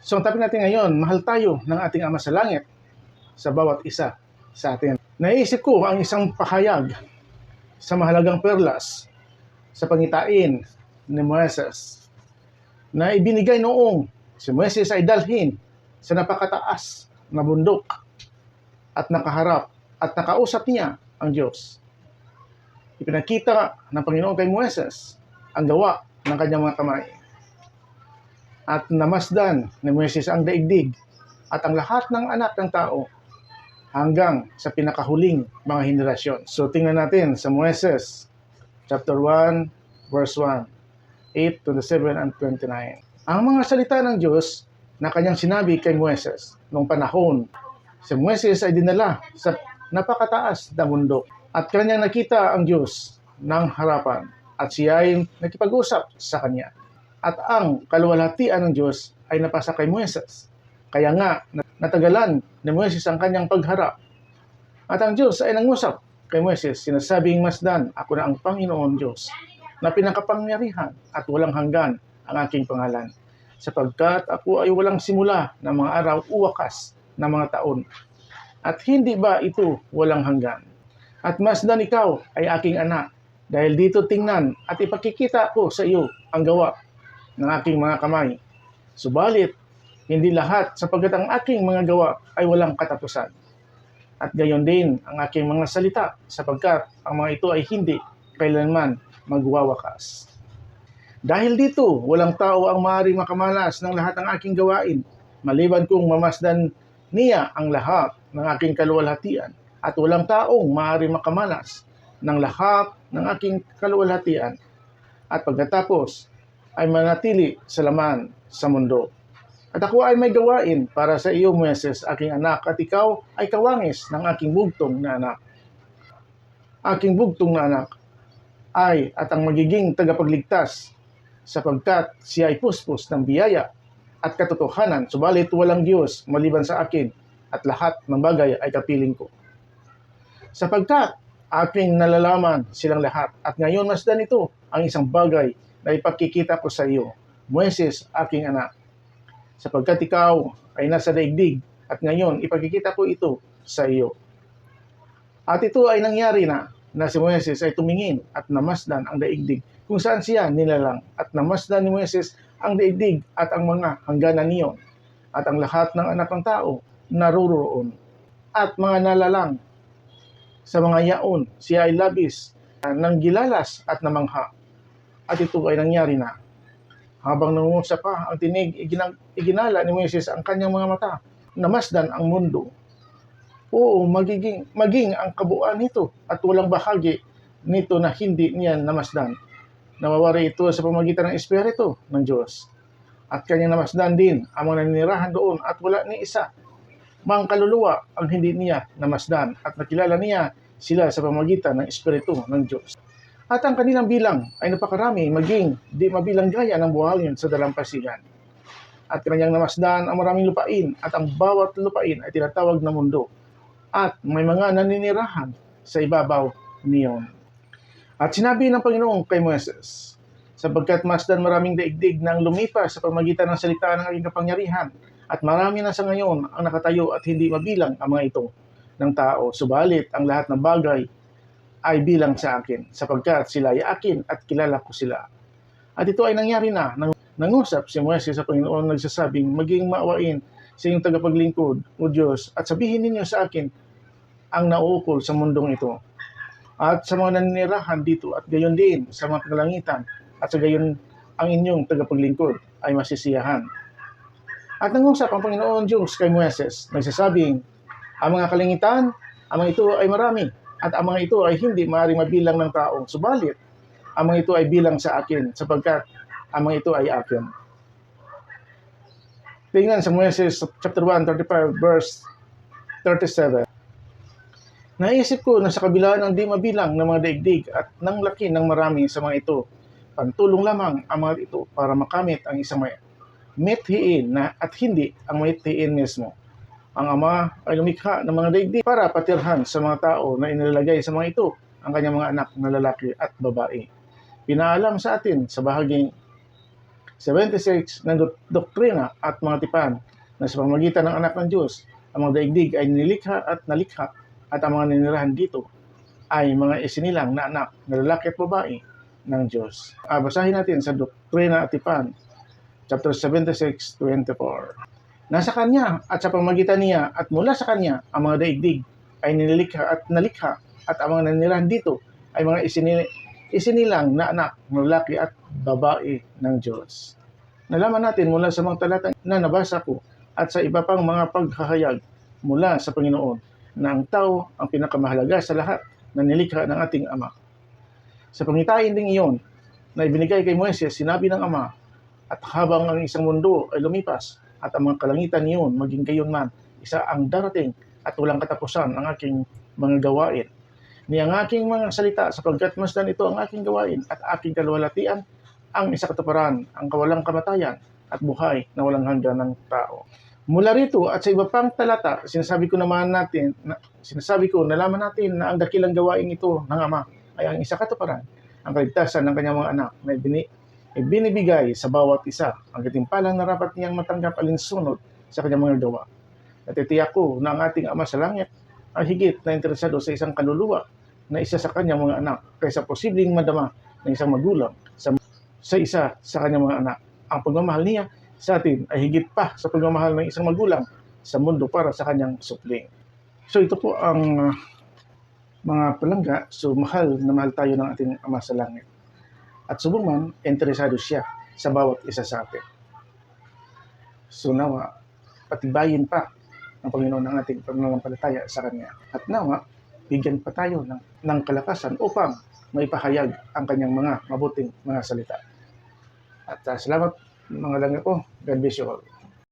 So ang topic natin ngayon, mahal tayo ng ating Ama sa Langit sa bawat isa sa atin. Naisip ko ang isang pahayag sa mahalagang perlas sa pangitain ni Moises na ibinigay noong si Moises ay dalhin sa napakataas na bundok at nakaharap at nakausap niya ang Diyos. Ipinakita ng Panginoon kay Moises ang gawa ng kanyang mga kamay. At namasdan ni Moises ang daigdig at ang lahat ng anak ng tao hanggang sa pinakahuling mga henerasyon. So tingnan natin sa Moises chapter 1 verse 1 8 27 and 29. Ang mga salita ng Diyos na kanyang sinabi kay Moises noong panahon si Moises ay dinala sa napakataas na bundok at kanyang nakita ang Diyos ng harapan at siya ay nakipag-usap sa kanya. At ang kaluwalhatian ng Diyos ay napasa kay Moises. Kaya nga, natagalan ni Moises ang kanyang pagharap. At ang Diyos ay nangusap kay Moises, sinasabing masdan, ako na ang Panginoon Diyos, na pinakapangyarihan at walang hanggan ang aking pangalan. Sapagkat ako ay walang simula ng mga araw o wakas ng mga taon. At hindi ba ito walang hanggan? At masdan ikaw ay aking anak, dahil dito tingnan at ipakikita ko sa iyo ang gawa ng aking mga kamay. Subalit, hindi lahat sapagkat ang aking mga gawa ay walang katapusan. At gayon din ang aking mga salita sapagkat ang mga ito ay hindi kailanman magwawakas. Dahil dito, walang tao ang maaaring makamalas ng lahat ng aking gawain, maliban kung mamasdan niya ang lahat ng aking kaluwalhatian at walang taong maaaring makamalas ng lahat ng aking kaluwalhatian at pagkatapos ay manatili sa laman sa mundo. At ako ay may gawain para sa iyo, Moises, aking anak, at ikaw ay kawangis ng aking bugtong na anak. Aking bugtong na anak ay at ang magiging tagapagligtas sapagkat siya ay puspos ng biyaya at katotohanan, subalit walang Diyos maliban sa akin at lahat ng bagay ay kapiling ko. Sapagkat aking nalalaman silang lahat at ngayon masdan ito ang isang bagay na ipakikita ko sa iyo, Moises, aking anak. Sapagkat ikaw ay nasa daigdig at ngayon ipakikita ko ito sa iyo. At ito ay nangyari na na si Moises ay tumingin at namasdan ang daigdig kung saan siya nilalang at namasdan ni Moises ang daigdig at ang mga hangganan niyon at ang lahat ng anak ng tao naroroon at mga nalalang sa mga yaon siya ay labis uh, ng gilalas at namangha at ito ay nangyari na habang nangungusap pa ang tinig iginala ni Moises ang kanyang mga mata namasdan ang mundo Oo, magiging, maging ang kabuuan nito at walang bahagi nito na hindi niya namasdan. Nawawari ito sa pamagitan ng Espiritu ng Diyos. At kanyang namasdan din ang mga naninirahan doon at wala ni isa. Mang kaluluwa ang hindi niya namasdan at nakilala niya sila sa pamagitan ng Espiritu ng Diyos. At ang kanilang bilang ay napakarami maging di mabilang gaya ng buhangin sa dalampasigan. At kanyang namasdan ang maraming lupain at ang bawat lupain ay tinatawag na mundo at may mga naninirahan sa ibabaw niyon. At sinabi ng Panginoon kay Moises, sapagkat masdan maraming daigdig nang lumipas sa pamagitan ng salita ng aking kapangyarihan, at marami na sa ngayon ang nakatayo at hindi mabilang ang mga ito ng tao. Subalit, ang lahat ng bagay ay bilang sa akin, sapagkat sila ay akin at kilala ko sila. At ito ay nangyari na, nang nangusap si Moises sa Panginoon nagsasabing, maging maawain sa inyong tagapaglingkod, O Diyos, at sabihin ninyo sa akin ang nauukol sa mundong ito. At sa mga naninirahan dito at gayon din sa mga kalangitan at sa gayon ang inyong tagapaglingkod ay masisiyahan. At nangusap ang Panginoon Diyos kay Moises, nagsasabing, ang mga kalangitan, ang mga ito ay marami, at ang mga ito ay hindi maaaring mabilang ng tao. Subalit, ang mga ito ay bilang sa akin, sapagkat ang mga ito ay akin. Tingnan sa Moises chapter 1, 35, verse 37. Naisip ko na sa kabila ng di mabilang ng mga daigdig at ng laki ng marami sa mga ito, pantulong lamang ang mga ito para makamit ang isang may mithiin na at hindi ang mithiin mismo. Ang Ama ay lumikha ng mga daigdig para patirhan sa mga tao na inilalagay sa mga ito ang kanyang mga anak na lalaki at babae. Pinaalam sa atin sa bahaging 76 ng dok- doktrina at mga tipan na sa pamagitan ng anak ng Diyos, ang mga daigdig ay nilikha at nalikha at ang mga ninirahan dito ay mga isinilang na anak na lalaki at babae ng Diyos. Ah, basahin natin sa Doktrina at Tipan, chapter 76, 24. Nasa Kanya at sa pamagitan niya at mula sa Kanya ang mga daigdig ay nilikha at nalikha at ang mga nanirahan dito ay mga isini, isinilang na anak ng lalaki at babae ng Diyos. Nalaman natin mula sa mga talata na nabasa ko at sa iba pang mga paghahayag mula sa Panginoon na ang tao ang pinakamahalaga sa lahat na nilikha ng ating Ama. Sa pangitain ding iyon na ibinigay kay Moises, sinabi ng Ama, at habang ang isang mundo ay lumipas at ang mga kalangitan niyon maging gayon man, isa ang darating at walang katapusan ang aking mga gawain. Ni ang aking mga salita sapagkat masdan ito ang aking gawain at aking kaluwalhatian ang isa katuparan, ang kawalang kamatayan at buhay na walang hanggan ng tao. Mula rito at sa iba pang talata, sinasabi ko naman natin, na, sinasabi ko, nalaman natin na ang dakilang gawain ito ng Ama ay ang isa katuparan, ang kaligtasan ng kanyang mga anak na ibini, ibinibigay sa bawat isa ang katimpalang narapat niyang matanggap alinsunod sa kanyang mga gawa. Natitiyak ko na ang ating Ama sa langit ay higit na interesado sa isang kaluluwa na isa sa kanyang mga anak kaysa posibleng madama ng isang magulang sa, sa isa sa kanyang mga anak. Ang pagmamahal niya sa atin ay higit pa sa pagmamahal ng isang magulang sa mundo para sa kanyang supling. So ito po ang uh, mga palangga. So mahal na mahal tayo ng ating Ama sa Langit. At subong man, interesado siya sa bawat isa sa atin. So nawa, patibayin pa ng Panginoon ang ating pananampalataya sa Kanya. At nawa, bigyan pa tayo ng, ng kalakasan upang maipahayag ang kanyang mga mabuting mga salita. At uh, salamat mga langit ko. God bless you all.